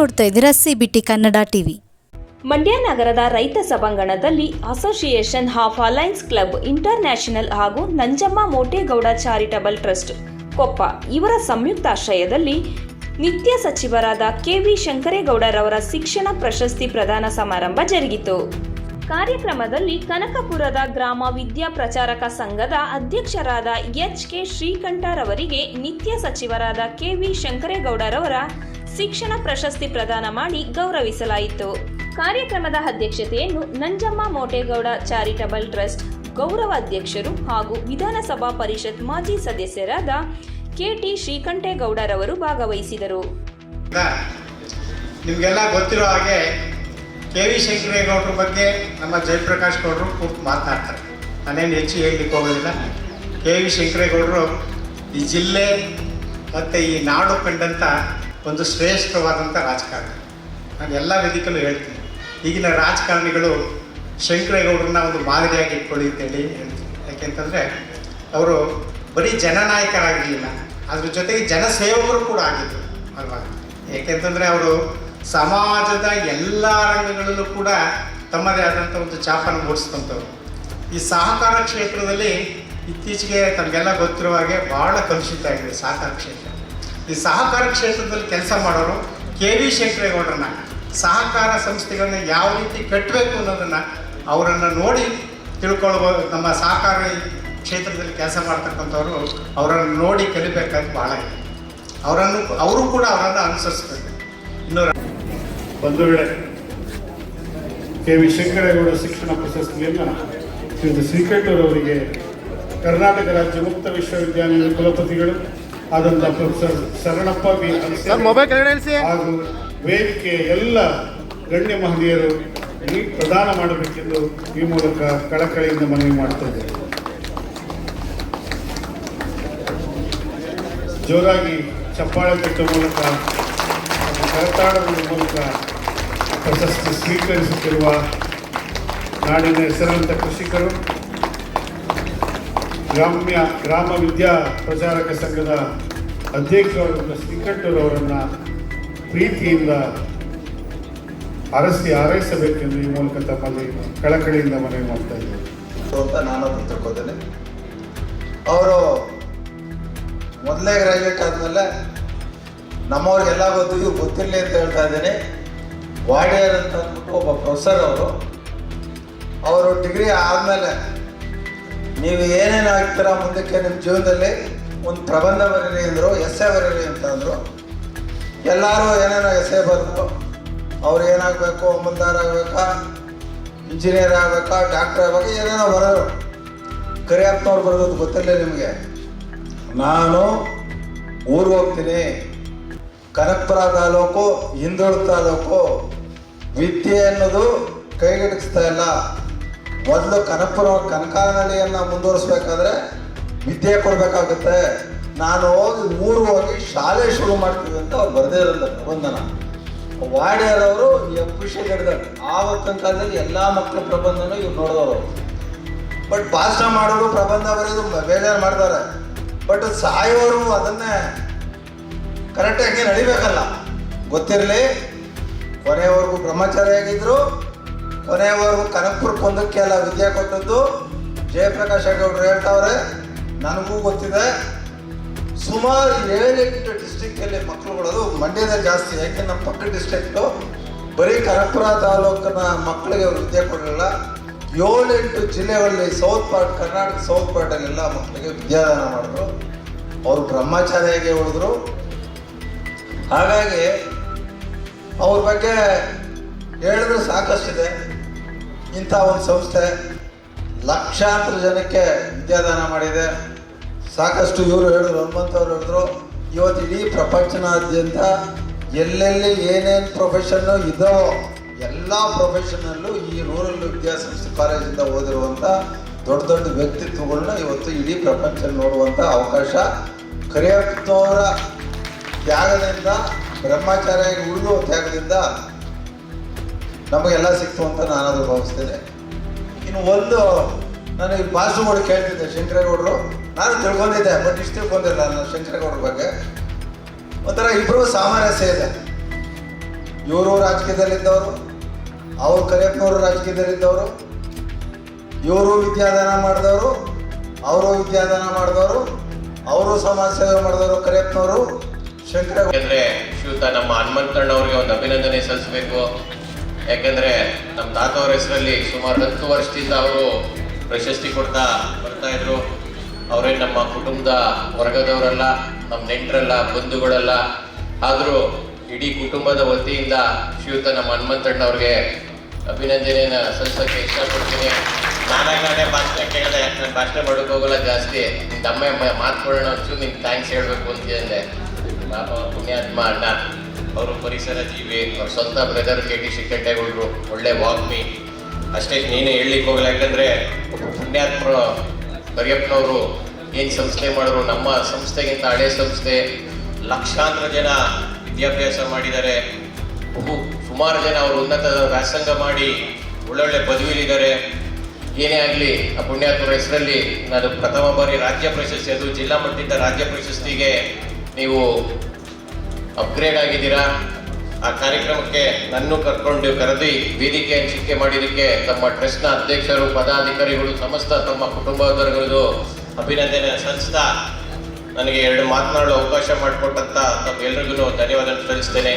ನೋಡ್ತಾ ಇದ್ದೀರಾ CBT Kannada TV. Mandya ನಗರದ ರೈತ ಸಭಾಂಗಣದಲ್ಲಿ association of alliance club international ಹಾಗೂ ನಂಜಮ್ಮ ಮೋಟೇಗೌಡ ಚಾರಿಟಬಲ್ ಟ್ರಸ್ಟ್, ಕೊಪ್ಪ. ಇವರ ಸಂಯುಕ್ತಾಶ್ರಯದಲ್ಲಿ ನಿತ್ಯ ಸಚಿವರಾದ ಕೆವಿ ಶಂಕರೇಗೌಡರವರ ಶಿಕ್ಷಣ ಪ್ರಶಸ್ತಿ ಪ್ರದಾನ ಸಮಾರಂಭ ಜರುಗಿತು. ಕಾರ್ಯಕ್ರಮದಲ್ಲಿ ಕನಕಪುರದ ಗ್ರಾಮ ವಿದ್ಯಾ ಪ್ರಚಾರಕ ಸಂಘದ ಅಧ್ಯಕ್ಷರಾದ ಎಚ್ ಕೆ ಶ್ರೀಕಂಠರವರಿಗೆ ನಿತ್ಯ ಸಚಿವರಾದ ಕೆವಿ ಶಂಕರೇಗೌಡರವರ ಶಿಕ್ಷಣ ಪ್ರಶಸ್ತಿ ಪ್ರದಾನ ಮಾಡಿ ಗೌರವಿಸಲಾಯಿತು. ಕಾರ್ಯಕ್ರಮದ ಅಧ್ಯಕ್ಷತೆಯನ್ನು ನಂಜಮ್ಮ ಮೋಟೇಗೌಡ ಚಾರಿಟಬಲ್ ಟ್ರಸ್ಟ್ ಗೌರವ ಅಧ್ಯಕ್ಷರು ಹಾಗೂ ವಿಧಾನಸಭಾ ಪರಿಷತ್ ಮಾಜಿ ಸದಸ್ಯರಾದ ಕೆಟಿ ಶ್ರೀಕಂಠೇಗೌಡರವರು ಭಾಗವಹಿಸಿದರು. ನಿಮಗೆಲ್ಲ ಗೊತ್ತಿರೋ ಹಾಗೆ ಕೆ ವಿ ಶಂಕರೇಗೌಡ್ರ ಬಗ್ಗೆ ನಮ್ಮ ಜಯಪ್ರಕಾಶ್ ಗೌಡರು ಕೂತು ಮಾತನಾಡ್ತಾರೆ. ನಾನೇನು ಹೆಚ್ಚು ಹೇಳಲಿಕ್ಕೆ ಹೋಗೋದಿಲ್ಲ. ಕೆ ವಿ ಶಂಕರೇಗೌಡರು ಈ ಜಿಲ್ಲೆ ಮತ್ತು ಈ ನಾಡು ಕಂಡಂಥ ಒಂದು ಶ್ರೇಷ್ಠವಾದಂಥ ರಾಜಕಾರಣಿ. ನಾನು ಎಲ್ಲ ವೇದಿಕಲ್ಲೂ ಹೇಳ್ತೀನಿ. ಈಗಿನ ರಾಜಕಾರಣಿಗಳು ಶಂಕರೇಗೌಡರನ್ನ ಒಂದು ಮಾದರಿಯಾಗಿ ಇಟ್ಕೊಳ್ಳಿ ಅಂತೇಳಿ ಹೇಳ್ತೀನಿ. ಯಾಕೆಂತಂದರೆ ಅವರು ಬರೀ ಜನನಾಯಕರಾಗಿರಲಿಲ್ಲ. ಅದ್ರ ಜೊತೆಗೆ ಜನಸೇವಕರು ಕೂಡ ಆಗಿದ್ದರು ಅಲ್ವಾ? ಏಕೆಂತಂದರೆ ಅವರು ಸಮಾಜದ ಎಲ್ಲ ರಂಗಗಳಲ್ಲೂ ಕೂಡ ತಮ್ಮದೇ ಆದಂಥ ಒಂದು ಚಾಪನ ಮೂಡಿಸಿದಂಥವ್ರು ಈ ಸಹಕಾರ ಕ್ಷೇತ್ರದಲ್ಲಿ ಇತ್ತೀಚೆಗೆ ತಮಗೆಲ್ಲ ಗೊತ್ತಿರುವ ಹಾಗೆ ಭಾಳ ಕಲುಷಿತ ಆಗಿದೆ ಸಹಕಾರ ಕ್ಷೇತ್ರ. ಈ ಸಹಕಾರ ಕ್ಷೇತ್ರದಲ್ಲಿ ಕೆಲಸ ಮಾಡೋರು ಕೆ ವಿ ಶಂಕರೇಗೌಡರನ್ನ, ಸಹಕಾರ ಸಂಸ್ಥೆಗಳನ್ನ ಯಾವ ರೀತಿ ಕಟ್ಟಬೇಕು ಅನ್ನೋದನ್ನು ಅವರನ್ನು ನೋಡಿ ತಿಳ್ಕೊಳ್ಬೋದು ನಮ್ಮ ಸಹಕಾರ ಕ್ಷೇತ್ರದಲ್ಲಿ ಕೆಲಸ ಮಾಡ್ತಕ್ಕಂಥವ್ರು ಅವರನ್ನು ನೋಡಿ ಕಲಿಬೇಕಾದ ಭಾಳ ಇದೆ ಅವರನ್ನು, ಅವರು ಕೂಡ ಅವರನ್ನು ಅನುಸರಿಸ್ಬೇಕು. ಒಂದು ವೇಳೆ ಕೆ ವಿ ಶಂಕರೇಗೌಡ ಶಿಕ್ಷಣ ಪ್ರಶಸ್ತಿಯನ್ನು ಶ್ರೀಯುತ ಶ್ರೀಕಂಠರವರಿಗೆ ಕರ್ನಾಟಕ ರಾಜ್ಯ ಮುಕ್ತ ವಿಶ್ವವಿದ್ಯಾಲಯದ ಕುಲಪತಿಗಳು ಆದಂಥ ಪ್ರೊಫೆಸರ್ ಶರಣಪ್ಪ ಬಿ. ಹಾಗೂ ವೇದಿಕೆ ಎಲ್ಲ ಗಣ್ಯ ಮಹನೀಯರು ಈ ಪ್ರದಾನ ಮಾಡಬೇಕೆಂದು ಈ ಮೂಲಕ ಕಳಕಳಿಯಿಂದ ಮನವಿ ಮಾಡ್ತಾ ಜೋರಾಗಿ ಚಪ್ಪಾಳೆ ಕಟ್ಟುವ ಮೂಲಕ ಕರತಾಡದ ಮೂಲಕ ಪ್ರಶಸ್ತಿ ಸ್ವೀಕರಿಸುತ್ತಿರುವ ನಾಡಿನ ಹೆಸರಾಂತ ಕೃಷಿಕರು, ಗ್ರಾಮ್ಯ, ಗ್ರಾಮ ವಿದ್ಯಾ ಪ್ರಚಾರಕ ಸಂಘದ ಅಧ್ಯಕ್ಷರಾದ ಶ್ರೀಕಂಠರವರನ್ನು ಪ್ರೀತಿಯಿಂದ ಅರಸಿ ಹಾರೈಸಬೇಕೆಂದು ಈ ಮೂಲಕ ತಮ್ಮಲ್ಲಿ ಕಳಕಳಿಯಿಂದ ಮನವಿ ಮಾಡ್ತಾ ಇದ್ದೇನೆ. ಅಂತ ನಾನು ತಿಳ್ಕೊತೇನೆ. ಅವರು ಮೊದಲೇ ಗ್ರಾಜುಯೇಟ್ ಆದಮೇಲೆ ನಮ್ಮವ್ರಿಗೆಲ್ಲ ಗೊತ್ತು ಇದು ಗೊತ್ತಿರಲಿ ಅಂತ ಹೇಳ್ತಾ ಇದ್ದೀನಿ. ವಾಡಿಯರ್ ಅಂತ ಅಂದ್ಬಿಟ್ಟು ಒಬ್ಬ ಪ್ರೊಫೆಸರ್ ಅವರು. ಅವರು ಡಿಗ್ರಿ ಆದಮೇಲೆ ನೀವು ಏನೇನು ಆಗ್ತೀರಾ ಮುಂದಕ್ಕೆ ನಿಮ್ಮ ಜೀವನದಲ್ಲಿ? ಒಂದು ಪ್ರಬಂಧ ಬರೀರಿ ಅಂದರು ಎಸ್ಸೆ ಬರೀರಿ ಅಂತ ಅಂದರು. ಎಲ್ಲರೂ ಏನೇನೋ ಎಸೆ ಬರೆದು ಅವ್ರು ಏನಾಗಬೇಕು ಅಮಲ್ದಾರ್ ಆಗಬೇಕಾ ಇಂಜಿನಿಯರ್ ಆಗಬೇಕಾ ಡಾಕ್ಟರ್ ಆಗಬೇಕಾ, ಏನೇನೋ ಬರೋರು ಕರಿಯಪ್ಪನವ್ರು ಬರೋದು ಗೊತ್ತಿರಲಿಲ್ಲ ನಿಮಗೆ. ನಾನು ಊರಿಗೆ ಹೋಗ್ತೀನಿ. ಕನಕಪುರ ತಾಲೂಕು ಹಿಂದುಳಿದ ತಾಲೂಕು, ವಿದ್ಯೆ ಅನ್ನೋದು ಕೈಗೆಟಕಿಸ್ತಾ ಇಲ್ಲ. ಮೊದಲು ಕನಕಪುರ ಕನಕಾನಹಳ್ಳಿಯನ್ನು ಮುಂದುವರಿಸ್ಬೇಕಾದ್ರೆ ವಿದ್ಯೆ ಕೊಡಬೇಕಾಗುತ್ತೆ. ನಾನು ಹೋಗಿ ಮೂರು ಹೋಗಿ ಶಾಲೆ ಶುರು ಮಾಡ್ತೀವಿ ಅಂತ ಅವ್ರು ಬರದೇ ಇರೋದು ಪ್ರಬಂಧನ. ವಾಡಿಯರವರು ಖುಷಿ ಹಿಡಿದಾರೆ ಆವತ್ತಿನ ಕಾಲದಲ್ಲಿ ಎಲ್ಲ ಮಕ್ಕಳ ಪ್ರಬಂಧನ ಇವ್ರು ನೋಡಿದವರು. ಬಟ್ ಭಾಷಣ ಮಾಡೋರು ಪ್ರಬಂಧ ಬರೆಯೋದು ಬೇಜಾರು ಮಾಡ್ತಾರೆ. ಬಟ್ ಸಾಯೋರು ಅದನ್ನೇ ಕರೆಕ್ಟಾಗಿ ನಡಿಬೇಕಲ್ಲ. ಗೊತ್ತಿರಲಿ ಕೊನೆಯವರೆಗೂ ಬ್ರಹ್ಮಚಾರಿ ಆಗಿದ್ರು ಕೊನೆಯವರೆಗೂ ಕನಕಪುರ ಒಂದಕ್ಕೆ ಎಲ್ಲ ವಿದ್ಯೆ ಕೊಟ್ಟದ್ದು ಜಯಪ್ರಕಾಶ್ ಗೌಡರು ಹೇಳ್ತಾವ್ರೆ. ನನಗೂ ಗೊತ್ತಿದೆ, ಸುಮಾರು ಏಳೆಂಟು ಡಿಸ್ಟಿಕ್ಕಲ್ಲಿ ಮಕ್ಕಳುಗಳದು ಮಂಡ್ಯದಲ್ಲಿ ಜಾಸ್ತಿ, ಯಾಕೆ ನಮ್ಮ ಪಕ್ಕ ಡಿಸ್ಟ್ರಿಕ್ಟು, ಬರೀ ಕನಕಪುರ ತಾಲೂಕಿನ ಮಕ್ಕಳಿಗೆ ಅವ್ರು ವಿದ್ಯೆ ಕೊಡಲಿಲ್ಲ. ಏಳೆಂಟು ಜಿಲ್ಲೆಗಳಲ್ಲಿ ಸೌತ್ ಪಾರ್ಟ್, ಕರ್ನಾಟಕ ಸೌತ್ ಪಾರ್ಟಲ್ಲೆಲ್ಲ ಮಕ್ಕಳಿಗೆ ವಿದ್ಯಾದಾನ ಮಾಡಿದ್ರು. ಅವರು ಬ್ರಹ್ಮಚಾರಿಯಾಗಿ ಉಳಿದ್ರು. ಹಾಗಾಗಿ ಅವ್ರ ಬಗ್ಗೆ ಹೇಳಿದ್ರೆ ಸಾಕಷ್ಟಿದೆ. ಇಂಥ ಒಂದು ಸಂಸ್ಥೆ ಲಕ್ಷಾಂತರ ಜನಕ್ಕೆ ವಿದ್ಯಾದಾನ ಮಾಡಿದೆ. ಸಾಕಷ್ಟು ಇವರು ಹೇಳಿದ್ರು, ಹನುಮಂತವ್ರು ಹೇಳಿದ್ರು, ಇವತ್ತು ಇಡೀ ಪ್ರಪಂಚನಾದ್ಯಂತ ಎಲ್ಲೆಲ್ಲಿ ಏನೇನು ಪ್ರೊಫೆಷನ್ನು ಇದೋ ಎಲ್ಲ ಪ್ರೊಫೆಷನಲ್ಲೂ ಈ ರೂರಲ್ ವಿದ್ಯಾಸಂಸ್ಥೆ ಕಾಲೇಜಿಂದ ಓದಿರುವಂಥ ದೊಡ್ಡ ದೊಡ್ಡ ವ್ಯಕ್ತಿತ್ವಗಳನ್ನ ಇವತ್ತು ಇಡೀ ಪ್ರಪಂಚ ನೋಡುವಂಥ ಅವಕಾಶ. ಕರಿಯಪ್ಪನವರ ತ್ಯಾಗದಿಂದ ಬ್ರಹ್ಮಚಾರ್ಯ ಉಳಿದು ತ್ಯಾಗದಿಂದ ನಮಗೆಲ್ಲ ಸಿಕ್ತು ಅಂತ ನಾನಾದರೂ ಭಾವಿಸ್ತೇನೆ. ಇನ್ನು ಒಂದು ನಾನು ಈ ಮಾಡಿ ಕೇಳ್ತಿದ್ದೆ ಶಂಕರೇಗೌಡರು. ನಾನು ತಿಳ್ಕೊಂಡಿದ್ದೆ ಬಟ್ ಇಷ್ಟು ತಿಳ್ಕೊಂಡಿಲ್ಲ ನಾನು ಶಂಕರೇಗೌಡರ ಬಗ್ಗೆ. ಒಂಥರ ಇಬ್ಬರು ಸಾಮರಸ್ಯ ಇದೆ. ಇವರು ರಾಜಕೀಯದಲ್ಲಿದ್ದವರು, ಅವರು ಕರಿಯಪ್ಪನವರು ರಾಜಕೀಯದಲ್ಲಿದ್ದವರು, ಇವರು ವಿದ್ಯಾದಾನ ಮಾಡಿದವರು, ಅವರು ವಿದ್ಯಾದಾನ ಮಾಡಿದವರು, ಅವರು ಸಮಾಜ ಸೇವೆ ಮಾಡಿದವರು ಕರಿಯಪ್ಪನವರು. ಶಂಕರ ಯಾಕಂದ್ರೆ ಶ್ರೀಯುತ ನಮ್ಮ ಹನುಮಂತಣ್ಣವ್ರಿಗೆ ಒಂದು ಅಭಿನಂದನೆ ಸಲ್ಲಿಸಬೇಕು. ಯಾಕಂದ್ರೆ ನಮ್ಮ ತಾತ ಅವರ ಹೆಸರಲ್ಲಿ ಸುಮಾರು ಹತ್ತು ವರ್ಷದಿಂದ ಅವರು ಪ್ರಶಸ್ತಿ ಕೊಡ್ತಾ ಬರ್ತಾ ಇದ್ರು. ಅವರೇ ನಮ್ಮ ಕುಟುಂಬದ ವರ್ಗದವರಲ್ಲ, ನಮ್ಮ ನೆಂಟರಲ್ಲ, ಬಂಧುಗಳಲ್ಲ. ಆದರೂ ಇಡೀ ಕುಟುಂಬದ ವತಿಯಿಂದ ಶ್ರೀಯುತ ನಮ್ಮ ಹನುಮಂತಣ್ಣವ್ರಿಗೆ ಅಭಿನಂದನೆಯನ್ನು ಸಲ್ಲಿಸೋಕ್ಕೆ ಇಷ್ಟಪಡ್ತೀನಿ. ನಾನಾಗಿ ನಾನೇ ಭಾಷಣ ಕೇಳಿದೆ ನಾನು ಭಾಷಣ ಮಾಡೋಕ್ಕೋಗಲ್ಲ ಜಾಸ್ತಿ. ನಿನ್ನ ಅಮ್ಮ ಮಾತುಕೊಳ್ಳೋಣ ಒಂಚೂರು ನಿಮ್ಗೆ ಥ್ಯಾಂಕ್ಸ್ ಹೇಳಬೇಕು ಅಂತ ಹೇಳಿದೆ. ಅವ್ರ ಪುಣ್ಯಾತ್ಮ ಅಣ್ಣ ಅವರು ಪರಿಸರ ಜೀವಿ, ಅವ್ರ ಸ್ವಂತ ಬ್ರದರ್ ಕೆ ಟಿ ಶಿಕ್ಕಟ್ಟೆಗೌಡರು ಒಳ್ಳೆ ವಾಗ್ಮಿ. ಅಷ್ಟೇ ನೀನೇ ಹೇಳಲಿಕ್ಕೆ ಹೋಗಲ್ಲ, ಯಾಕಂದರೆ ಪುಣ್ಯಾತ್ಮರು ಕರಿಯಪ್ಪನವರು ಏನು ಸಂಸ್ಥೆ ಮಾಡಿದ್ರು, ನಮ್ಮ ಸಂಸ್ಥೆಗಿಂತ ಹಳೆ ಸಂಸ್ಥೆ. ಲಕ್ಷಾಂತರ ಜನ ವಿದ್ಯಾಭ್ಯಾಸ ಮಾಡಿದ್ದಾರೆ. ಬಹು ಸುಮಾರು ಜನ ಅವರು ಉನ್ನತ ವ್ಯಾಸಂಗ ಮಾಡಿ ಒಳ್ಳೊಳ್ಳೆ ಪದವಿಲಿದ್ದಾರೆ ಏನೇ ಆಗಲಿ, ಆ ಪುಣ್ಯಾತ್ಮರ ಹೆಸರಲ್ಲಿ ನಾನು ಪ್ರಥಮ ಬಾರಿ ರಾಜ್ಯ ಪ್ರಶಸ್ತಿ, ಅದು ಜಿಲ್ಲಾ ಮಟ್ಟದಿಂದ ರಾಜ್ಯ ಪ್ರಶಸ್ತಿಗೆ ನೀವು ಅಪ್ಗ್ರೇಡ್ ಆಗಿದ್ದೀರಾ? ಆ ಕಾರ್ಯಕ್ರಮಕ್ಕೆ ನನ್ನ ಕರ್ಕೊಂಡು ಕರೆದಿ ವೇದಿಕೆ ಹಂಚಿಕೆ ಮಾಡಿದಕ್ಕೆ ತಮ್ಮ ಟ್ರಸ್ಟ್ನ ಅಧ್ಯಕ್ಷರು, ಪದಾಧಿಕಾರಿಗಳು, ಸಮಸ್ತ ತಮ್ಮ ಕುಟುಂಬದವರಿಗೂ ಅಭಿನಂದನೆ ಸಲ್ಲಿಸ್ತಾ ನನಗೆ ಎರಡು ಮಾತನಾಡಲು ಅವಕಾಶ ಮಾಡಿಕೊಟ್ಟಂತ ತಮ್ಮೆಲ್ಲರಿಗೂ ಧನ್ಯವಾದ ಸಲ್ಲಿಸ್ತೇನೆ.